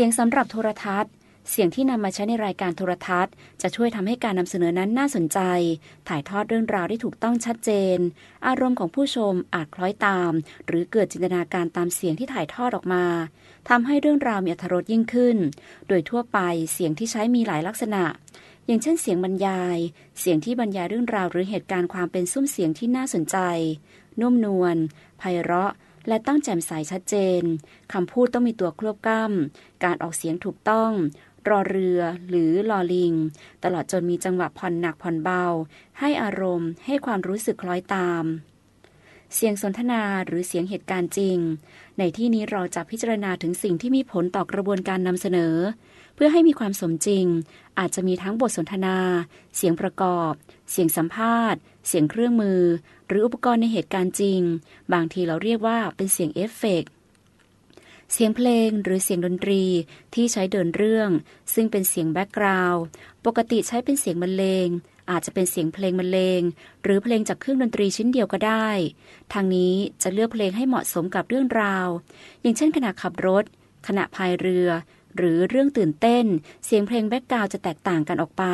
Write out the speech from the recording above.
สียงสำหรับโทรทัศน์ เสียงที่นำมาใช้ในรายการโทรทัศน์ จะช่วยทำให้การนำเสนอนั้นน่าสนใจ ถ่ายทอดเรื่องราวได้ถูกต้องชัดเจน อารมณ์ของผู้ชมอาจคล้อยตาม หรือเกิดจินตนาการตามเสียงที่ถ่ายทอดออกมาทำให้เรื่องราวมีอรรถรสยิ่งขึ้น โดยทั่วไปเสียงที่ใช้มีหลายลักษณะ อย่างเช่นเสียงบรรยาย เสียงที่บรรยายเรื่องราวหรือเหตุการณ์ความเป็นซุ้มเสียงที่น่าสนใจนุ่มนวลไพเราะ และต้องแจ่มใสชัดเจน คำพูดต้องมีตัวควบกล้ำ การออกเสียงถูกต้อง รอเรือหรือลอลิง ตลอดจนมีจังหวะผ่อนหนักผ่อนเบา ให้อารมณ์ ให้ความรู้สึกคล้อยตาม เสียงสนทนาหรือเสียงเหตุการณ์จริง ในที่นี้เราจะพิจารณาถึงสิ่งที่มีผลต่อกระบวนการนำเสนอ เพื่อให้มีความสมจริง อาจจะมีทั้งบทสนทนา เสียงประกอบ เสียงสัมภาษณ์ เสียงเครื่องมือ หรืออุปกรณ์ในเหตุการณ์จริง บางทีเราเรียกว่าเป็นเสียงเอฟเฟกต์เสียงเพลงหรือเสียงดนตรีที่ใช้เดินเรื่อง ซึ่งเป็นเสียงแบ็กกราวด์ปกติใช้เป็นเสียงบรรเลง อาจจะเป็นเสียงเพลงบรรเลง หรือเพลงจากเครื่องดนตรีชิ้นเดียวก็ได้ ทางนี้จะเลือกเพลงให้เหมาะสมกับเรื่องราว อย่างเช่นขณะขับรถ ขณะพายเรือ หรือเรื่องตื่นเต้น เสียงเพลงแบ็กกราวด์จะแตกต่างกันออกไป